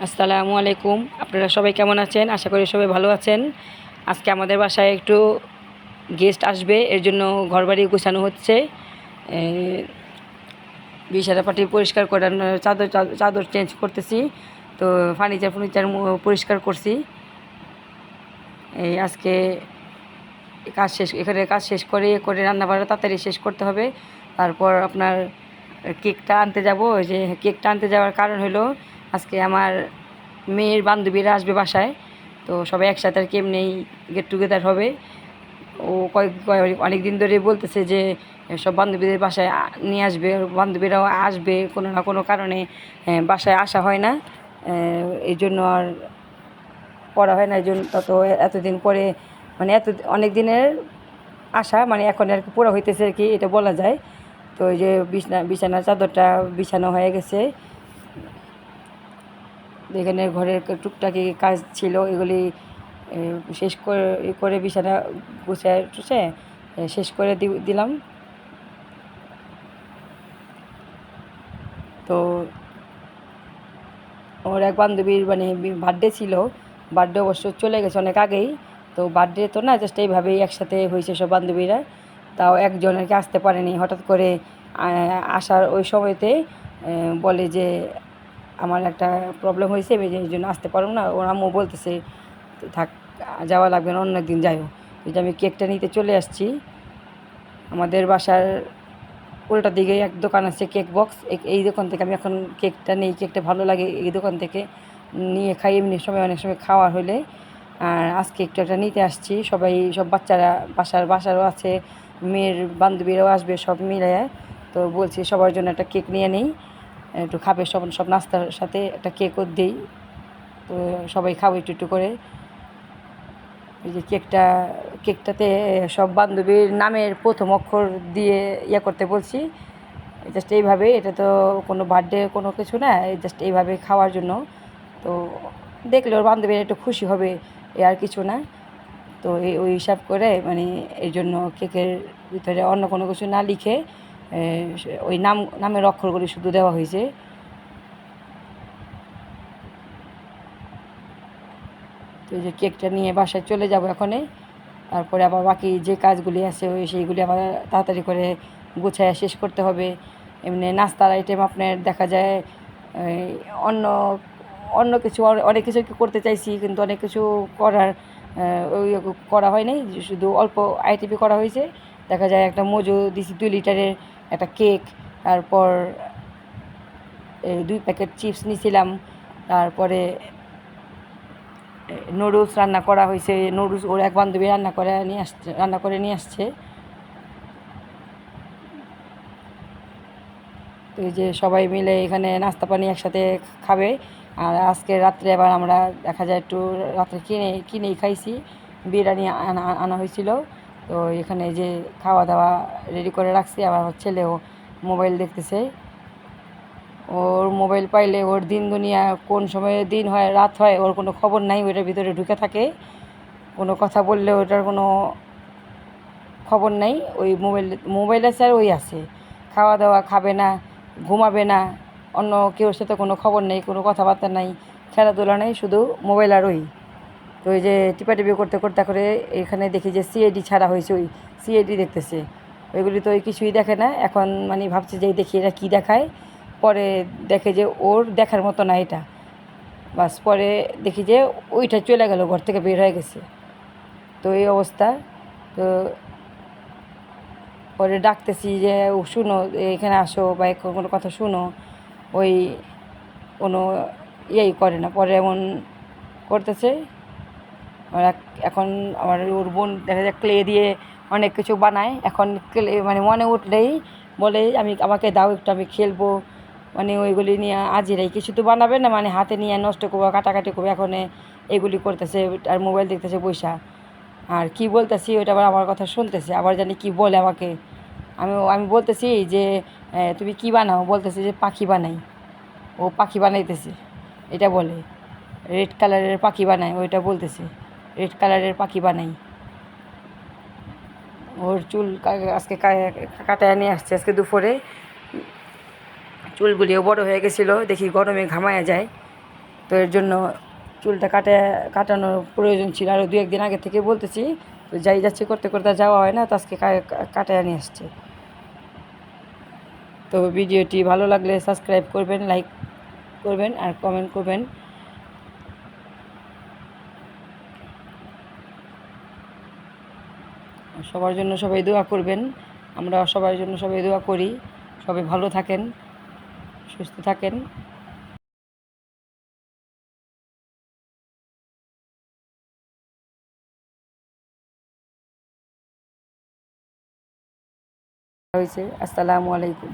আসসালামু আলাইকুম। আপনারা সবাই কেমন আছেন? আশা করি সবাই ভালো আছেন। আজকে আমাদের বাসায় একটু গেস্ট আসবে, এর জন্য ঘরবাড়ি গোছানো হচ্ছে। বিছানা পাটি পরিষ্কার করানো চাদর, চাদর- চেঞ্জ করতেছি। তো ফার্নিচার ফার্নিচার পরিষ্কার করছি। এই আজকে কাজ শেষ, এখানে কাজ শেষ করে করে রান্না বান্না তাড়াতাড়ি শেষ করতে হবে। তারপর আপনার কেকটা আনতে যাব। যে কেকটা আনতে যাওয়ার কারণ হলো আজকে আমার মেয়ের বান্ধবীরা আসবে বাসায়, তো সবাই একসাথে আর কি এমনি গেট টুগেদার হবে। ও কয়েক অনেক দিন ধরে বলতেছে যে সব বান্ধবীদের বাসায় নিয়ে আসবে, বান্ধবীরাও আসবে কোনো না কোনো কারণে বাসায় আসা হয় না। এই জন্য আর করা হয় না, এই জন্য তত এতদিন পরে মানে এত, অনেক দিনের আশা মানে এখন আর কি পুরো হইতেছে আর কি, এটা বলা যায়। তো ওই যে বিছনা, বিছানার চাদরটা বিছানো হয়ে গেছে। এখানে ঘরের টুকটাকি কাজ ছিল, এগুলি শেষ করে করে বিছানা গুছায় টুছে শেষ করে দিলাম। তো ওর এক বান্ধবীর মানে বার্থডে ছিল। বার্থডে অবশ্য চলে গেছে অনেক আগেই। তো বার্থডে তো না জাস্ট এইভাবেই একসাথে হয়েছে সব বান্ধবীরা। তাও একজন আর কি আসতে পারেনি। হঠাৎ করে আসার ওই সময়তে বলে যে আমার একটা প্রবলেম হয়েছে এই জন্য আসতে পারব না। ওর আম্মু বলতেছে, থাক, যাওয়া লাগবে না, অন্য একদিন এই যে আমি কেকটা নিতে চলে আসছি। আমাদের বাসার উল্টা দিকে এক দোকান আছে, কেক বক্স। এই দোকান থেকে আমি এখন কেকটা নেই, কেকটা ভালো লাগে এই দোকান থেকে নিয়ে খাই। এমনি সময় অনেক সময় খাওয়া হলে। আর আজকে একটু একটা নিতে আসছি। সবাই, সব বাচ্চারা বাসার, বাসারও আছে, মেয়ের বান্ধবীরাও আসবে সব মিলে তো বলছি সবার জন্য একটা কেক নিয়ে নেই। একটু খাবে, সব সব নাস্তার সাথে একটা কেকও দিই। তো সবাই খাব একটু একটু করে। এই যে কেকটা কেকটাতে সব বান্ধবীর নামের প্রথম অক্ষর দিয়ে ইয়ে করতে বলছি। জাস্ট এইভাবে, এটা তো কোনো বার্থডে কোনো কিছু না জাস্ট এইভাবে খাওয়ার জন্য। তো দেখলে ওর বান্ধবীরা একটু খুশি হবে, এ আর কিছু না। তো এই ওই হিসাব করে মানে এই জন্য কেকের ভিতরে অন্য কোনো কিছু না লিখে ওই নাম, নামের অক্ষরগুলি শুধু দেওয়া হয়েছে। তো যে কেকটা নিয়ে বাসায় চলে যাব এখনে। তারপরে আবার বাকি যে কাজগুলি আছে, ওই সেইগুলি আবার তাড়াতাড়ি করে গুছায় শেষ করতে হবে। এমনি নাস্তার আইটেম আপনার দেখা যায় অন্য অন্য কিছু অনেক কিছু করতে চাইছি, কিন্তু অনেক কিছু করার ওই করা হয় নাই, শুধু অল্প আইটিপি করা হয়েছে। দেখা যায় একটা মজু দিছি দুই লিটারের একটা কেক, তারপর দুই প্যাকেট চিপস নিছিলাম, তারপরে নুডলস রান্না করা হয়েছে, নুডলস ওর এক বান্ধবী রান্না করে, নিয়ে আসছে, রান্না করে নিয়ে আসছে তো এই যে সবাই মিলে এখানে নাস্তা পানি একসাথে খাবে। আর আজকে রাত্রে আবার আমরা দেখা যায় একটু রাত্রে কিনে, কিনেই খাইছি। বিরিয়ানি আনা আনা হয়েছিল। তো এখানে যে খাওয়া দাওয়া রেডি করে রাখছি। আবার আমার ছেলেও মোবাইল দেখতেছে। ওর মোবাইল পাইলে ওর দিন দুনিয়া কোন সময়ে দিন হয়, রাত হয়, ওর কোনো খবর নাই, ওইটার ভিতরে ঢুকে থাকে। কোনো কথা বললে ওটার কোনো খবর নাই। ওই মোবাইল মোবাইল আছে আর ওই আছে। খাওয়া দাওয়া খাবে না। ঘুমাবে না, অন্য কেউর সাথে কোনো খবর নেই, কোনো কথাবার্তা নাই, খেলাধুলা নেই, শুধু মোবাইল আর ওই। তো ওই যে টিপাটিপি করতে করতে করে এখানে দেখি যে সিএডি ছাড়া হয়েছে ওই সিএডি দেখতেছে। ওইগুলি তো ওই কিছুই দেখে না, এখন মানে ভাবছে যে দেখি এটা কী দেখায়। পরে দেখে যে ওর দেখার মতো না এটা। বাস পরে দেখি যে ওইটা চলে গেল, ঘর থেকে বের হয়ে গেছে। তো এই অবস্থা। তো পরে ডাকতেছি যে, ও শুনো, এখানে আসো বা কোনো কথা শুনো। ওই কোনো ইয়েই করে না। পরে এমন করতেছে। এখন আমার ওর বোন দেখা যায় ক্লে দিয়ে অনেক কিছু বানায়। এখন ক্লে মানে মনে উঠলেই বলে, আমি আমাকে দাও, একটু আমি খেলব। মানে ওইগুলি নিয়ে আজিরাই কিছু তো বানাবে না মানে হাতে নিয়ে নষ্ট করব, কাটাকাটি করব। এখন এগুলি করতেছে, আর মোবাইল দেখতেছে বৈশা আর কি বলতেছি, ওইটা আবার আমার কথা শুনতেছে। আবার জানি কি বলে আমাকে। আমি আমি বলতেছি যে তুমি কি বানাও? বলতেছে যে পাখি বানাই। ও পাখি বানাইতেছে। এটা বলে। রেড কালারের পাখি বানাই ওইটা বলতেছে। রেড কালারের পাখি বানাই। ওর চুল আজকে কাটায় নিয়ে আসছে আজকে দুপুরে। চুলগুলিও বড় হয়ে গেছিল, দেখি গরমে ঘামায়া যায়। তো এর জন্য চুলটা কাটে, কাটানোর প্রয়োজন ছিল। আরও দু একদিন আগে থেকে বলতেছি, তো যাই যাচ্ছে করতে করতে যাওয়া হয় না, তো আজকে কাটায় নিয়ে আসছে। তো ভিডিওটি ভালো লাগলে সাবস্ক্রাইব করবেন, লাইক করবেন আর কমেন্ট করবেন। সবার জন্য সবাই দোয়া করবেন। আমরা সবার জন্য সবাই দোয়া করি। সবাই ভালো থাকেন, সুস্থ থাকেন। হয়েছে, আসসালামু আলাইকুম।